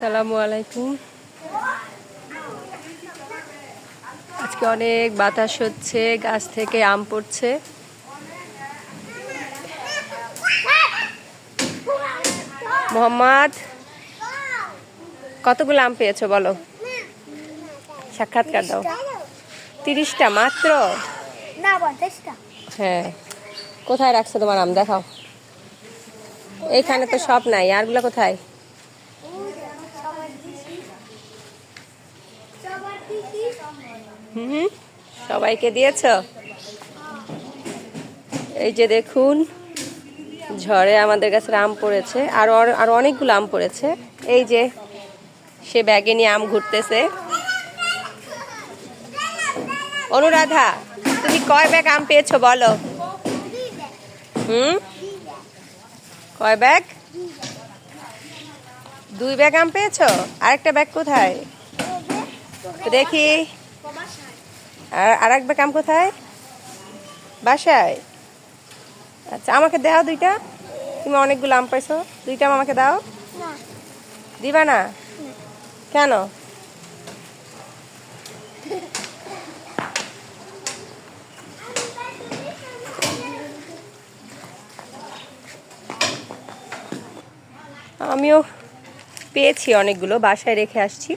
সালামু আলাইকুম। আজকে অনেক বাতাস হচ্ছে গাছ থেকে আম পড়ছে। মোহাম্মদ কতগুলো আম পেয়েছ বলো? সাক্ষাৎকার দাও। তিরিশটা মাত্র? হ্যাঁ। কোথায় রাখছো তোমার আম? দেখাও। এইখানে তো সব নাই। আরগুলো কোথায়? হুম, সবাইকে দিয়েছ? এই যে দেখুন, ঝড়ে আমাদের কাছে আম পড়েছে, আর আর অনেকগুলো আম পড়েছে। এই যে, সে ব্যাগে নিয়ে আম ঘুরতেছে। অনুরাধা, তুমি কয় ব্যাগ আম পেয়েছ বলো? হুম? কয় ব্যাগ? দুই ব্যাগ আম পেয়েছ? আরেকটা ব্যাগ কোথায়? দেখি। আর আর এক আম কোথায়? বাসায়? আচ্ছা আমাকে দাও দুইটা। তুমি অনেকগুলো আম পাইছো। দুইটা আম আমাকে দাও। দিবা না? কেন? আমিও পেয়েছি অনেকগুলো বাসায় রেখে আসছি।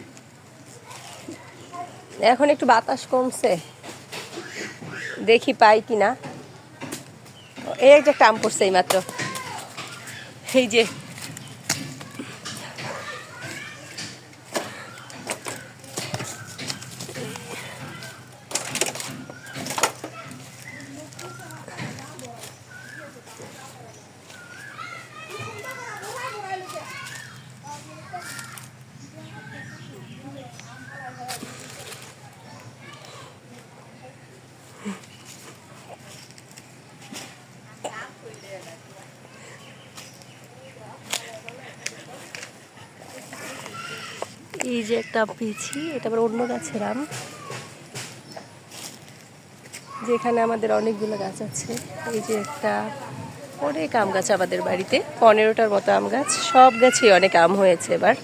এখন একটু বাতাস কমছে। দেখি পাই কি না এই একটা কাম পড়ছে এই মাত্র এই যে এই যে একটা পিছি, এটা আবার অন্য গাছের আম। যেখানে আমাদের অনেকগুলো গাছ আছে। এই যে একটা অনেক আম গাছ আমাদের বাড়িতে। পনেরোটার মতো আম গাছ। সব গাছেই অনেক আম হয়েছে এবার।